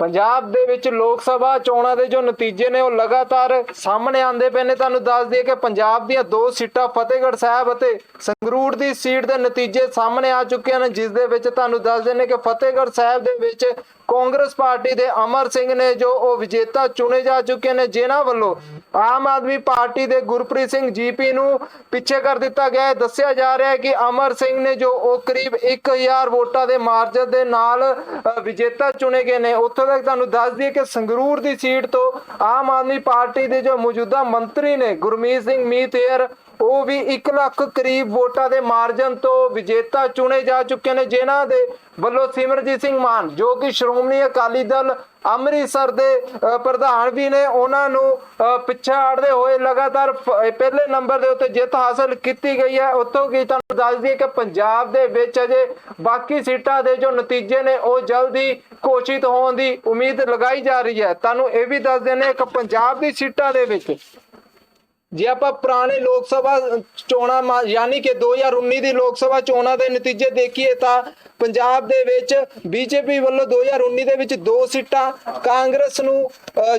ਪੰਜਾਬ ਦੇ ਵਿੱਚ ਲੋਕ ਸਭਾ ਚੋਣਾਂ ਦੇ ਜੋ ਨਤੀਜੇ ਨੇ ਉਹ ਲਗਾਤਾਰ ਸਾਹਮਣੇ ਆਉਂਦੇ ਪਏ ਨੇ। ਤੁਹਾਨੂੰ ਦੱਸ ਦਈਏ ਕਿ ਪੰਜਾਬ ਦੀਆਂ ਦੋ ਸੀਟਾਂ ਫਤਿਹਗੜ੍ਹ ਸਾਹਿਬ ਅਤੇ ਸੰਗਰੂਰ ਦੀ ਸੀਟ ਦੇ ਨਤੀਜੇ ਸਾਹਮਣੇ ਆ ਚੁੱਕੇ ਹਨ, ਜਿਸ ਦੇ ਵਿੱਚ ਤੁਹਾਨੂੰ ਦੱਸਦੇ ਨੇ ਕਿ ਫਤਿਹਗੜ੍ਹ ਸਾਹਿਬ ਦੇ ਵਿੱਚ ਕਾਂਗਰਸ ਪਾਰਟੀ ਦੇ ਅਮਰ ਸਿੰਘ ਨੇ ਜੋ ਉਹ ਵਿਜੇਤਾ ਚੁਣੇ ਜਾ ਚੁੱਕੇ ਨੇ, ਜਿਨ੍ਹਾਂ ਵੱਲੋਂ ਆਮ ਆਦਮੀ ਪਾਰਟੀ ਦੇ ਗੁਰਪ੍ਰੀਤ ਸਿੰਘ ਜੀਪੀ ਨੂੰ ਪਿੱਛੇ ਕਰ ਦਿੱਤਾ ਗਿਆ। ਹੈ ਦੱਸਿਆ ਜਾ ਰਿਹਾ ਹੈ ਕਿ ਅਮਰ ਸਿੰਘ ਨੇ ਜੋ ਉਹ ਕਰੀਬ 1000 ਵੋਟਾਂ ਦੇ ਮਾਰਜਨ ਦੇ ਨਾਲ ਵਿਜੇਤਾ ਚੁਣੇ ਗਏ ਨੇ। ਉੱਥੋਂ ਤੱਕ ਤੁਹਾਨੂੰ ਦੱਸ ਦਈਏ ਕਿ ਸੰਗਰੂਰ ਦੀ ਸੀਟ ਤੋਂ ਆਮ ਆਦਮੀ ਪਾਰਟੀ ਦੇ ਜੋ ਮੌਜੂਦਾ ਮੰਤਰੀ ਨੇ ਗੁਰਮੀਤ ਸਿੰਘ ਮੀਤੇਰ ਉਹ ਵੀ 1 ਲੱਖ ਕਰੀਬ ਵੋਟਾਂ ਦੇ ਮਾਰਜਨ ਤੋਂ ਵਿਜੇਤਾ ਚੁਣੇ ਜਾ ਚੁੱਕੇ ਨੇ, ਜਿਨ੍ਹਾਂ ਦੇ ਵੱਲੋਂ ਸਿਮਰਜੀਤ ਸਿੰਘ ਮਾਨ, ਜੋ ਕਿ ਸ਼੍ਰੋਮਣੀ ਅਕਾਲੀ ਦਲ ਅੰਮ੍ਰਿਤਸਰ ਦੇ ਪ੍ਰਧਾਨ ਵੀ ਨੇ ਉਹਨਾਂ ਨੂੰ ਪਿੱਛੇ ਆੜਦੇ ਹੋਏ ਲਗਾਤਾਰ ਪਹਿਲੇ ਨੰਬਰ ਦੇ ਉੱਤੇ ਜਿੱਤ ਹਾਸਲ ਕੀਤੀ ਗਈ ਹੈ। ਉੱਥੋਂ ਕੀ ਤੁਹਾਨੂੰ ਦੱਸ ਦਈਏ ਕਿ ਪੰਜਾਬ ਦੇ ਵਿੱਚ ਅਜੇ ਬਾਕੀ ਸੀਟਾਂ ਦੇ ਜੋ ਨਤੀਜੇ ਨੇ, ਉਹ ਜਲਦੀ ਘੋਸ਼ਿਤ ਹੋਣ ਦੀ ਉਮੀਦ ਲਗਾਈ ਜਾ ਰਹੀ ਹੈ। ਤੁਹਾਨੂੰ ਇਹ ਵੀ ਦੱਸ ਦਿੰਦੇ ਹਾਂ ਕਿ ਪੰਜਾਬ ਦੀ ਸੀਟਾਂ ਦੇ ਵਿੱਚ ਜੇ ਆਪਾਂ ਪੁਰਾਣੇ ਲੋਕ ਸਭਾ ਚੋਣਾਂ ਮਾ- ਯਾਨੀ ਕਿ 2019 ਦੀ ਲੋਕ ਸਭਾ ਚੋਣਾਂ ਦੇ ਨਤੀਜੇ ਦੇਖੀਏ ਤਾਂ ਪੰਜਾਬ ਦੇ ਵਿੱਚ ਬੀਜੇਪੀ ਵੱਲੋਂ 2019 ਦੇ ਵਿੱਚ ਦੋ ਸੀਟਾਂ, ਕਾਂਗਰਸ ਨੂੰ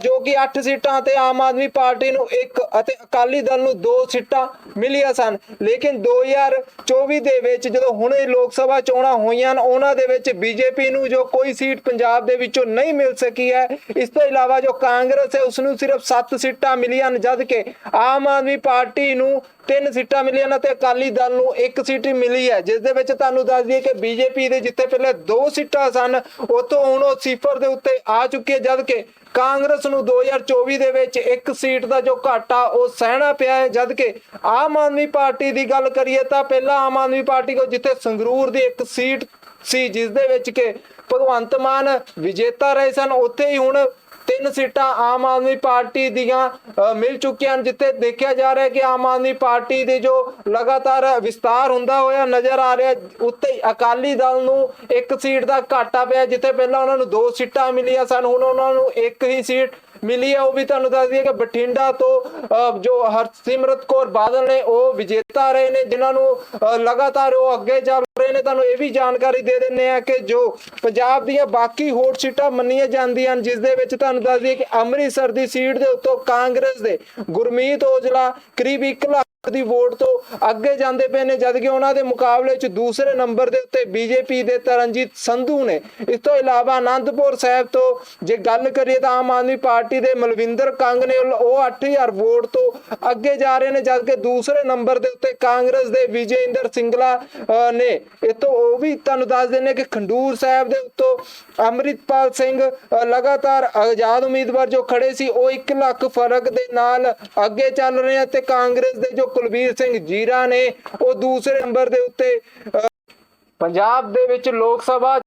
ਜੋ ਕਿ 8 ਸੀਟਾਂ ਤੇ ਆਮ ਆਦਮੀ ਪਾਰਟੀ ਨੂੰ ਇੱਕ ਅਤੇ ਅਕਾਲੀ ਦਲ ਨੂੰ ਦੋ ਸੀਟਾਂ ਮਿਲੀਆਂ ਸਨ। ਲੇਕਿਨ 2024 ਦੇ ਵਿੱਚ ਜਦੋਂ ਹੁਣੇ ਲੋਕ ਸਭਾ ਚੋਣਾਂ ਹੋਈਆਂ ਹਨ, ਉਹਨਾਂ ਦੇ ਵਿੱਚ ਬੀਜੇਪੀ ਨੂੰ ਜੋ ਕੋਈ ਸੀਟ ਪੰਜਾਬ ਦੇ ਵਿੱਚੋਂ ਨਹੀਂ ਮਿਲ ਸਕੀ ਹੈ, ਇਸ ਤੋਂ ਇਲਾਵਾ ਜੋ ਕਾਂਗਰਸ ਹੈ ਉਸ ਨੂੰ ਸਿਰਫ 7 ਸੀਟਾਂ ਮਿਲੀਆਂ ਹਨ, ਜਦ ਕਿ ਆਮ ਆਦਮੀ ਪਾਰਟੀ ਨੂੰ ਤਿੰਨ ਸੀਟਾਂ ਮਿਲੀਆਂ ਹਨ ਤੇ ਅਕਾਲੀ ਦਲ ਨੂੰ ਇੱਕ ਸੀਟ ਮਿਲੀ ਹੈ। ਜਿਸ ਦੇ ਵਿੱਚ ਤੁਹਾਨੂੰ ਦੱਸ ਦਈਏ ਕਿ ਬੀਜੇਪੀ ਦੇ ਜਿੱਥੇ ਪਹਿਲੇ ਦੋ ਸੀਟਾਂ ਸਨ। ਉਤੋਂ ਹੁਣ ਉਹ ਸਿਫਰ ਦੇ ਉੱਤੇ ਆ ਚੁੱਕੀ ਹੈ, ਜਦ ਕਿ ਕਾਂਗਰਸ ਨੂੰ 2024 ਦੇ ਵਿੱਚ ਇੱਕ ਸੀਟ ਦਾ ਜੋ ਘਾਟਾ ਉਹ ਸਹਿਣਾ ਪਿਆ ਹੈ। ਜਦ ਕਿ ਆਮ ਆਦਮੀ ਪਾਰਟੀ ਦੀ ਗੱਲ ਕਰੀਏ ਤਾਂ ਪਹਿਲਾਂ ਆਮ ਆਦਮੀ ਪਾਰਟੀ ਕੋਲ ਜਿੱਥੇ ਸੰਗਰੂਰ ਦੀ ਇੱਕ ਸੀਟ ਸੀ, ਜਿਸ ਦੇ ਵਿੱਚ ਕਿ ਭਗਵੰਤ ਮਾਨ ਵਿਜੇਤਾ ਰਹੇ ਸਨ, ਉੱਥੇ ਹੀ ਹੁਣ ਤਿੰਨ ਸੀਟਾਂ ਆਮ ਆਦਮੀ ਪਾਰਟੀ ਦੀਆਂ ਮਿਲ ਚੁੱਕੀਆਂ ਹਨ, ਜਿੱਥੇ ਦੇਖਿਆ ਜਾ ਰਿਹਾ ਕਿ ਆਮ ਆਦਮੀ ਪਾਰਟੀ ਦੇ ਜੋ ਲਗਾਤਾਰ ਵਿਸਤਾਰ ਹੁੰਦਾ ਹੋਇਆ ਨਜ਼ਰ ਆ ਰਿਹਾ ਉੱਤੇ ਅਕਾਲੀ ਦਲ ਨੂੰ ਇੱਕ ਸੀਟ ਦਾ ਘਾਟਾ ਪਿਆ, ਜਿੱਥੇ ਪਹਿਲਾਂ ਉਹਨਾਂ ਨੂੰ ਦੋ ਸੀਟਾਂ ਮਿਲੀਆਂ ਸਨ, ਹੁਣ ਉਹਨਾਂ ਨੂੰ ਇੱਕ ਹੀ ਸੀਟ ਮਿਲੀ ਹੈ। ਉਹ ਵੀ ਤੁਹਾਨੂੰ ਦੱਸ ਦਈਏ ਕਿ ਬਠਿੰਡਾ ਤੋਂ ਜੋ ਹਰਸਿਮਰਤ ਕੌਰ ਬਾਦਲ ਨੇ, ਉਹ ਵਿਜੇਤਾ ਰਹੇ ਨੇ, ਜਿਨ੍ਹਾਂ ਨੂੰ ਲਗਾਤਾਰ ਉਹ ਅੱਗੇ ਜਾ ਤੁਹਾਨੂੰ ਇਹ ਵੀ ਜਾਣਕਾਰੀ ਦੇ ਦਿੰਨੇ ਆ ਕਿ ਜੋ ਪੰਜਾਬ ਦੀਆਂ ਬਾਕੀ ਹੋਰ ਸੀਟਾਂ ਮੰਨੀਆਂ ਜਾਂਦੀਆਂ ਹਨ, ਜਿਸ ਦੇ ਵਿੱਚ ਤੁਹਾਨੂੰ ਦੱਸ ਦਈਏ ਕਿ ਅੰਮ੍ਰਿਤਸਰ ਦੀ ਸੀਟ ਦੇ ਉੱਤੋਂ ਕਾਂਗਰਸ ਦੇ ਗੁਰਮੀਤ ਔਜਲਾ, ਕਰੀਬ 1 ਲੱਖ ਦੀ ਵੋਟ ਤੋਂ ਅੱਗੇ ਜਾਂਦੇ ਪਏ ਨੇ ਜਦ ਕਿ ਉਹਨਾਂ ਦੇ ਮੁਕਾਬਲੇ 'ਚ ਦੂਸਰੇ ਨੰਬਰ ਦੇ ਉੱਤੇ ਬੀਜੇਪੀ ਦੇ ਤਰਨਜੀਤ ਸੰਧੂ ਨੇ। ਇਸ ਤੋਂ ਇਲਾਵਾ ਆਨੰਦਪੁਰ ਸਾਹਿਬ ਤੋਂ ਜੇ ਗੱਲ ਕਰੀਏ ਤਾਂ ਆਮ ਆਦਮੀ ਪਾਰਟੀ ਦੇ ਮਲਵਿੰਦਰ ਕੰਗ ਨੇ ਉਹ- ਉਹ 8000 ਵੋਟ ਤੋਂ ਅੱਗੇ ਜਾ ਰਹੇ ਨੇ ਜਦ ਕਿ ਦੂਸਰੇ ਨੰਬਰ ਦੇ ਉੱਤੇ ਕਾਂਗਰਸ ਦੇ ਵਿਜੇਂਦਰ ਸਿੰਗਲਾ ਨੇ। ਇਹ ਤੋਂ ਉਹ ਵੀ ਤੁਹਾਨੂੰ ਦੱਸ ਦਿੰਨੇ ਕਿ ਖੰਡੂਰ ਸਾਹਿਬ ਦੇ ਉੱਤੋਂ ਅੰਮ੍ਰਿਤਪਾਲ ਸਿੰਘ ਲਗਾਤਾਰ ਆਜ਼ਾਦ ਉਮੀਦਵਾਰ ਜੋ ਖੜੇ ਸੀ, ਉਹ 1 ਲੱਖ ਫ਼ਰਕ ਦੇ ਨਾਲ ਅੱਗੇ ਚੱਲ ਰਹੇ ਆ ਤੇ ਕਾਂਗਰਸ ਦੇ ਜੋ ਕੁਲਬੀਰ ਸਿੰਘ ਜੀਰਾ ਨੇ ਉਹ ਦੂਸਰੇ ਨੰਬਰ ਦੇ ਉੱਤੇ ਅ, ਪੰਜਾਬ ਦੇ ਵਿੱਚ ਲੋਕ ਸਭਾ